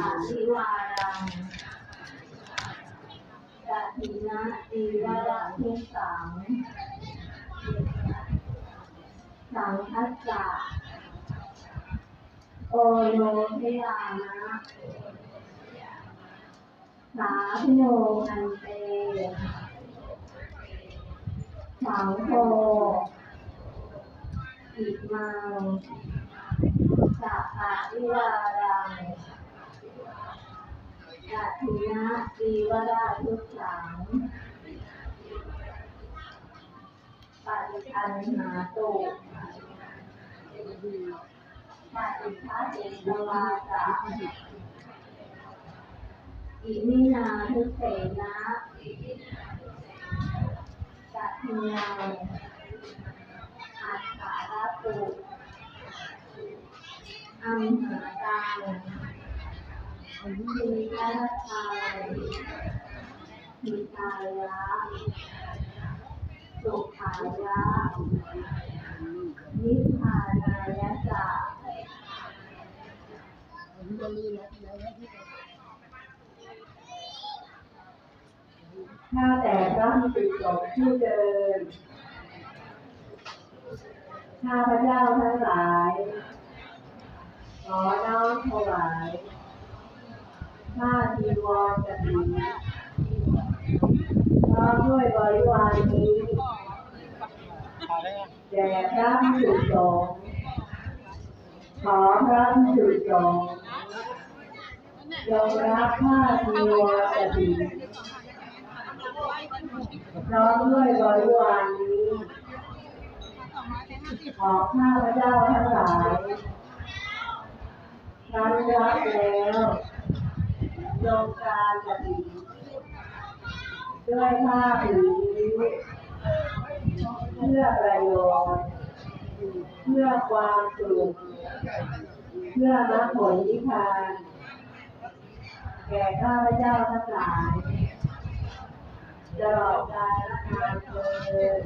อาทิวารังกัทินะตีวราทุสัง สังคัสสะโอโยเทยานะสาพิโนอันเตสังโฆอิมังสัพพะวิวารัง ทินะตีวราทุสังปฏิคันหาตุปฏิคัสเอกวาจาอิมินาทุเสนะกัทิยังอัฏฐาราตุอัมหาตัง ทีฆาทายทิตายะสุขายะนิพพานายะจะข้าแต่พระมิตรสงฆ์ผู้เจริญข้าพระเจ้าทั้งหลาย ขอน้อมถวายผ้า จีวรกฐินพร้อมด้วยบริวารนี้แด่พระพิสุสงขอพระพิสุสงยอมรับผ้าจีวรกฐินพร้อมด้วยบริวารนี้ขอข้าพระเจ้าทั้งหลายนั้นรับแล้ว โยงการกฐินด้วยผ้าผืนนี้เพื่อประโยชน์เพื่อความสุขเพื่อมรรคผลนิพพานแก่ข้าพเจ้าทั้งหลายตลอดกาลนานเทิน